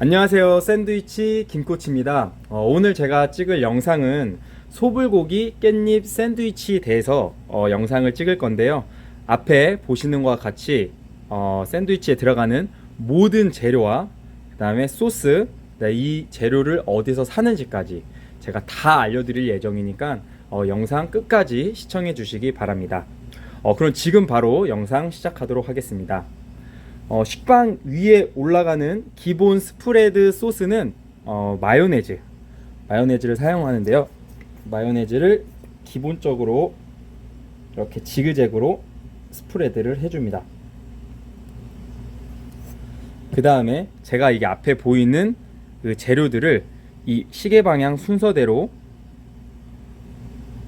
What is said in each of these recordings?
안녕하세요. 샌드위치 김코치입니다. 어, 오늘 제가 찍을 영상은 소불고기 깻잎 샌드위치에 대해서 어, 영상을 찍을 건데요. 앞에 보시는 것과 같이 어, 샌드위치에 들어가는 모든 재료와 그 다음에 소스, 네, 이 재료를 어디서 사는지까지 제가 다 알려드릴 예정이니까 어, 영상 끝까지 시청해 주시기 바랍니다. 어, 그럼 지금 바로 영상 시작하도록 하겠습니다. 어, 식빵 위에 올라가는 기본 스프레드 소스는 어, 마요네즈. 마요네즈를 사용하는데요. 마요네즈를 기본적으로 이렇게 지그재그로 스프레드를 해줍니다. 그 다음에 제가 이게 앞에 보이는 그 재료들을 이 시계 방향 순서대로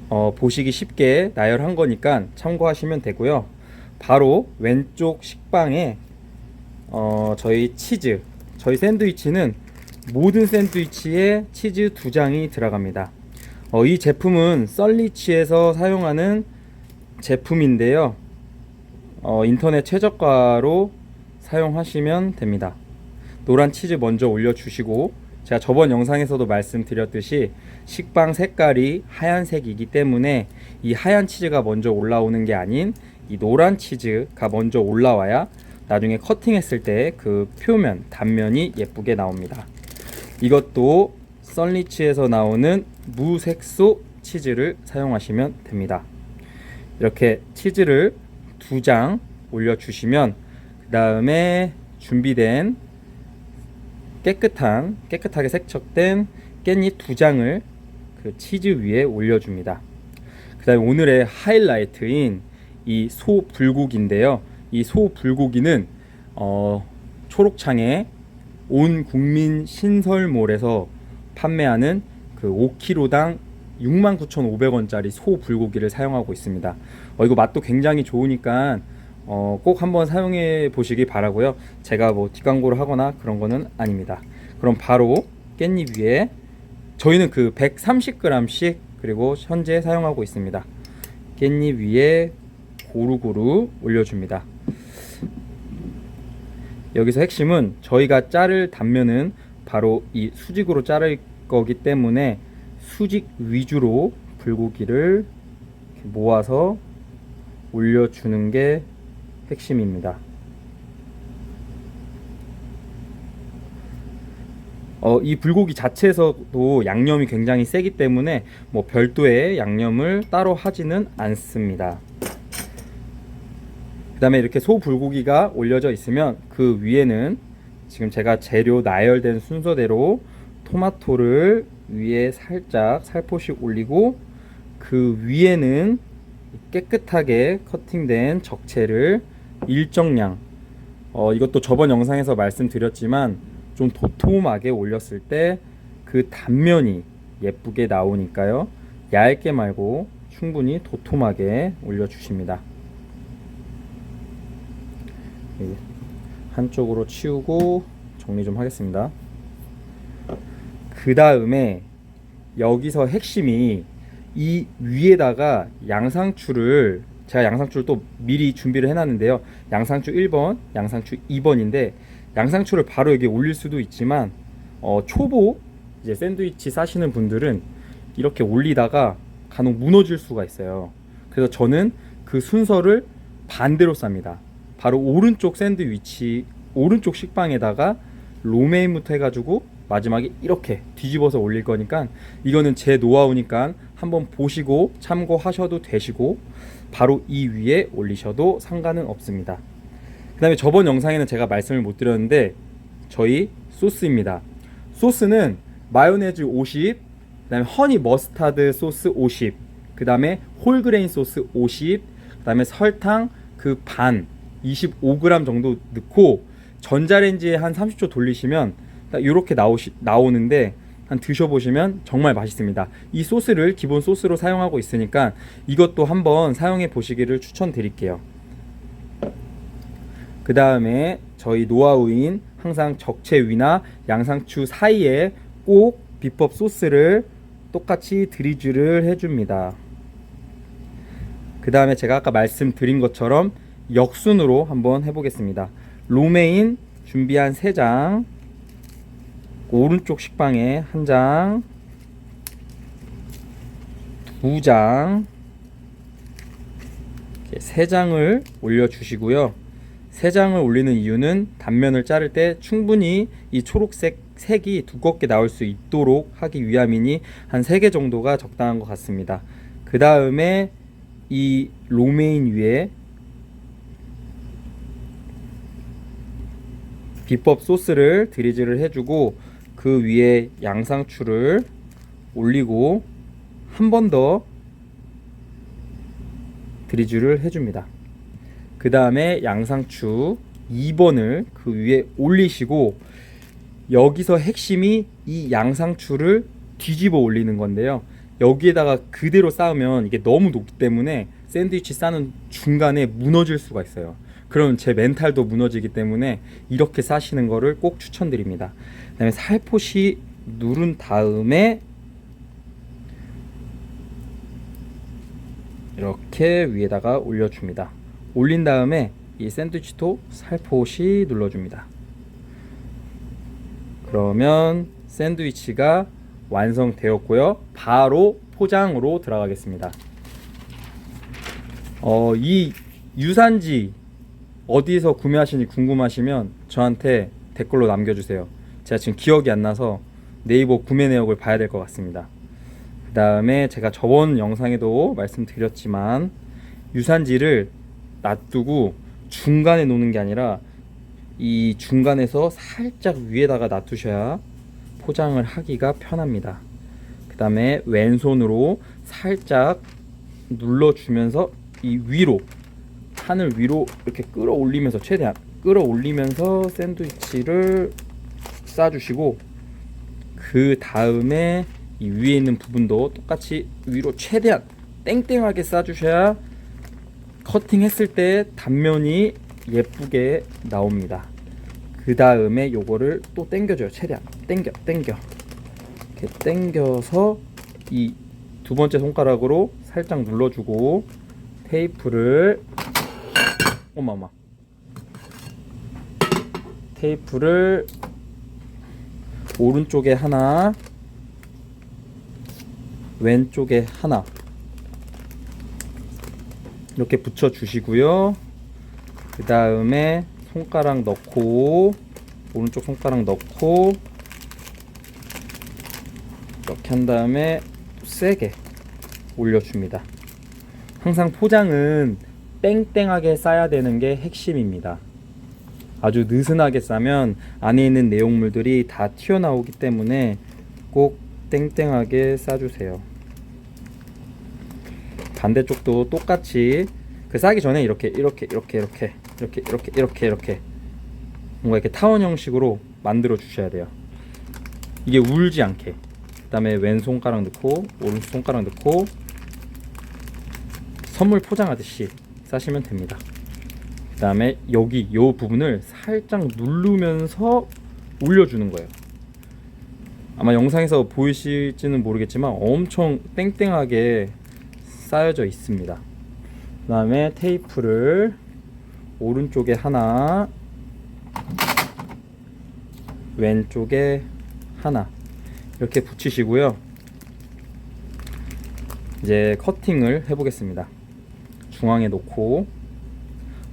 어, 보시기 쉽게 나열한 거니까 참고하시면 되고요. 바로 왼쪽 식빵에 어, 저희 치즈, 저희 샌드위치는 모든 샌드위치에 치즈 두 장이 들어갑니다. 어, 이 제품은 썰리치에서 사용하는 제품인데요. 어, 인터넷 최저가로 사용하시면 됩니다. 노란 치즈 먼저 올려주시고 제가 저번 영상에서도 말씀드렸듯이 식빵 색깔이 하얀색이기 때문에 이 하얀 치즈가 먼저 올라오는 게 아닌 이 노란 치즈가 먼저 올라와야 나중에 커팅했을 때 그 표면 단면이 예쁘게 나옵니다. 이것도 썰리치에서 나오는 무색소 치즈를 사용하시면 됩니다. 이렇게 치즈를 두 장 올려주시면 그 다음에 준비된 깨끗한 깨끗하게 세척된 깻잎 두 장을 그 치즈 위에 올려줍니다. 그 다음에 오늘의 하이라이트인 이 소 불고기인데요. 이 소 불고기는 어, 초록창에 온 국민 신설몰에서 판매하는 그 5kg당 69,500원짜리 소 불고기를 사용하고 있습니다. 어, 이거 맛도 굉장히 좋으니까 어, 꼭 한번 사용해 보시기 바라고요. 제가 뭐 뒷광고를 하거나 그런 거는 아닙니다. 그럼 바로 깻잎 위에 저희는 그 130g씩 그리고 현재 사용하고 있습니다. 깻잎 위에 고루고루 올려줍니다. 여기서 핵심은 저희가 자를 단면은 바로 이 수직으로 자를 거기 때문에 수직 위주로 불고기를 모아서 올려주는 게 핵심입니다. 어, 이 불고기 자체에서도 양념이 굉장히 세기 때문에 뭐 별도의 양념을 따로 하지는 않습니다. 그 다음에 이렇게 소 불고기가 올려져 있으면 그 위에는 지금 제가 재료 나열된 순서대로 토마토를 위에 살짝 살포시 올리고 그 위에는 깨끗하게 커팅된 적채를 일정량 어, 이것도 저번 영상에서 말씀드렸지만 좀 도톰하게 올렸을 때 그 단면이 예쁘게 나오니까요. 얇게 말고 충분히 도톰하게 올려주십니다. 예, 한쪽으로 치우고 정리 좀 하겠습니다. 그 다음에 여기서 핵심이 이 위에다가 양상추를 제가 양상추를 또 미리 준비를 해놨는데요. 양상추 1번, 양상추 2번인데 양상추를 바로 여기 올릴 수도 있지만 어, 초보 이제 샌드위치 싸시는 분들은 이렇게 올리다가 간혹 무너질 수가 있어요. 그래서 저는 그 순서를 반대로 쌉니다. 바로 오른쪽 샌드위치 오른쪽 식빵에다가 로메인부터 해가지고 마지막에 이렇게 뒤집어서 올릴 거니까 이거는 제 노하우니까 한번 보시고 참고하셔도 되시고 바로 이 위에 올리셔도 상관은 없습니다. 그 다음에 저번 영상에는 제가 말씀을 못 드렸는데 저희 소스입니다. 소스는 마요네즈 50, 그 다음에 허니 머스타드 소스 50, 그 다음에 홀그레인 소스 50, 그 다음에 설탕 그 반 25g 정도 넣고 전자레인지에 한 30초 돌리시면 이렇게 나오시, 나오는데 한 드셔보시면 정말 맛있습니다. 이 소스를 기본 소스로 사용하고 있으니까 이것도 한번 사용해 보시기를 추천드릴게요. 그 다음에 저희 노하우인 항상 적채 위나 양상추 사이에 꼭 비법 소스를 똑같이 드리즈를 해줍니다. 그 다음에 제가 아까 말씀드린 것처럼 역순으로 한번 해보겠습니다. 로메인 준비한 3장 오른쪽 식빵에 한 장, 두 장, 이렇게 세 장을 올려주시고요. 세 장을 올리는 이유는 단면을 자를 때 충분히 이 초록색 색이 두껍게 나올 수 있도록 하기 위함이니 한세개 정도가 적당한 것 같습니다. 그 다음에 이 로메인 위에 비법 소스를 드리즐을 해주고 그 위에 양상추를 올리고 한 번 더 드리즐을 해줍니다. 그 다음에 양상추 2번을 그 위에 올리시고 여기서 핵심이 이 양상추를 뒤집어 올리는 건데요. 여기에다가 그대로 쌓으면 이게 너무 높기 때문에 샌드위치 싸는 중간에 무너질 수가 있어요. 그럼 제 멘탈도 무너지기 때문에 이렇게 싸시는 거를 꼭 추천드립니다. 그다음에 살포시 누른 다음에 이렇게 위에다가 올려줍니다. 올린 다음에 이 샌드위치도 살포시 눌러줍니다. 그러면 샌드위치가 완성되었고요. 바로 포장으로 들어가겠습니다. 어, 이 유산지 어디서 구매하시는지 궁금하시면 저한테 댓글로 남겨주세요. 제가 지금 기억이 안 나서 네이버 구매 내역을 봐야 될 것 같습니다. 그 다음에 제가 저번 영상에도 말씀드렸지만 유산지를 놔두고 중간에 놓는 게 아니라 이 중간에서 살짝 위에다가 놔두셔야 포장을 하기가 편합니다. 그 다음에 왼손으로 살짝 눌러주면서 이 위로 하늘 위로 이렇게 끌어올리면서 최대한 끌어올리면서 샌드위치를 싸주시고 그 다음에 이 위에 있는 부분도 똑같이 위로 최대한 땡땡하게 싸주셔야 커팅했을 때 단면이 예쁘게 나옵니다. 그 다음에 요거를 또 당겨줘요. 최대한 당겨, 당겨. 이렇게 당겨서 이 두 번째 손가락으로 살짝 눌러주고 테이프를 어마마 테이프를 오른쪽에 하나 왼쪽에 하나 이렇게 붙여 주시고요. 그 다음에 손가락 넣고 오른쪽 손가락 넣고 이렇게 한 다음에 또 세게 올려줍니다. 항상 포장은 땡땡하게 싸야 되는 게 핵심입니다. 아주 느슨하게 싸면 안에 있는 내용물들이 다 튀어나오기 때문에 꼭 땡땡하게 싸주세요. 반대쪽도 똑같이 그 싸기 전에 이렇게 이렇게 이렇게 이렇게 이렇게 이렇게 이렇게 이렇게 뭔가 이렇게 타원 형식으로 만들어 주셔야 돼요. 이게 울지 않게. 그다음에 왼 손가락 넣고 오른쪽 손가락 넣고 선물 포장하듯이 싸시면 됩니다. 그 다음에 여기 요 부분을 살짝 누르면서 올려주는 거예요. 아마 영상에서 보이실지는 모르겠지만 엄청 땡땡하게 쌓여져 있습니다. 그 다음에 테이프를 오른쪽에 하나, 왼쪽에 하나 이렇게 붙이시고요. 이제 커팅을 해보겠습니다. 중앙에 놓고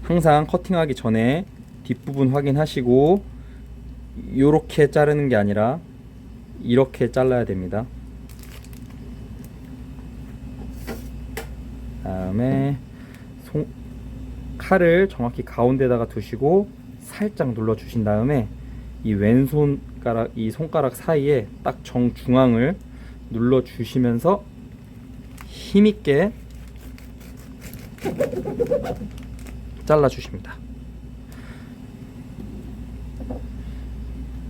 항상 커팅하기 전에 뒷부분 확인하시고 이렇게 자르는 게 아니라 이렇게 잘라야 됩니다. 다음에 손, 칼을 정확히 가운데다가 두시고 살짝 눌러 주신 다음에 이 왼손가락 이 손가락 사이에 딱 정중앙을 눌러 주시면서 힘있게 잘라 주십니다.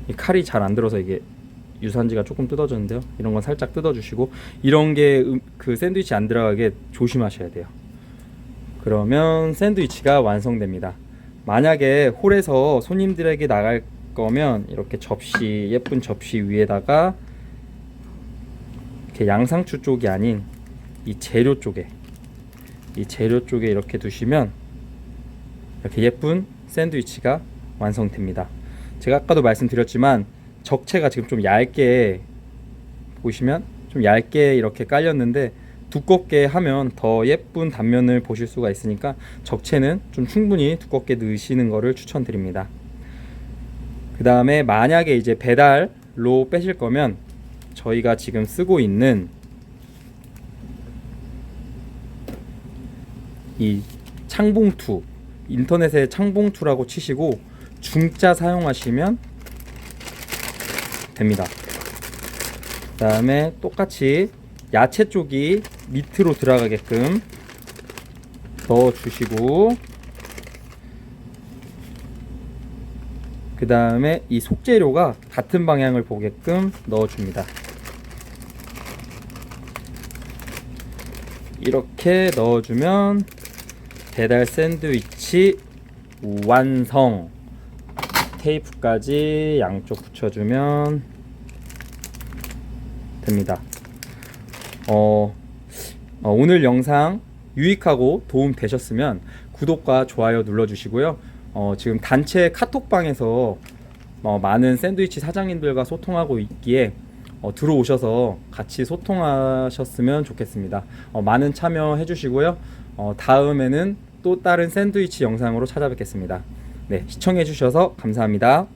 이 칼이 잘 안 들어서 이게 유산지가 조금 뜯어졌는데요. 이런 건 살짝 뜯어주시고 이런 게 그 샌드위치 안 들어가게 조심하셔야 돼요. 그러면 샌드위치가 완성됩니다. 만약에 홀에서 손님들에게 나갈 거면 이렇게 접시 예쁜 접시 위에다가 이렇게 양상추 쪽이 아닌 이 재료 쪽에 이 재료 쪽에 이렇게 두시면 이렇게 예쁜 샌드위치가 완성됩니다. 제가 아까도 말씀드렸지만 적채가 지금 좀 얇게 보시면 좀 얇게 이렇게 깔렸는데 두껍게 하면 더 예쁜 단면을 보실 수가 있으니까 적채는 좀 충분히 두껍게 넣으시는 거를 추천드립니다. 그 다음에 만약에 이제 배달로 빼실 거면 저희가 지금 쓰고 있는 이 창봉투 인터넷에 창봉투라고 치시고 중자 사용하시면 됩니다. 그 다음에 똑같이 야채 쪽이 밑으로 들어가게끔 넣어 주시고 그 다음에 이 속재료가 같은 방향을 보게끔 넣어 줍니다. 이렇게 넣어주면 배달 샌드위치 완성 테이프까지 양쪽 붙여주면 됩니다. 어, 어, 오늘 영상 유익하고 도움 되셨으면 구독과 좋아요 눌러주시고요. 어, 지금 단체 카톡방에서 어, 많은 샌드위치 사장님들과 소통하고 있기에 어, 들어오셔서 같이 소통하셨으면 좋겠습니다. 어, 많은 참여해 주시고요. 어, 다음에는 또 다른 샌드위치 영상으로 찾아뵙겠습니다. 네, 시청해 주셔서 감사합니다.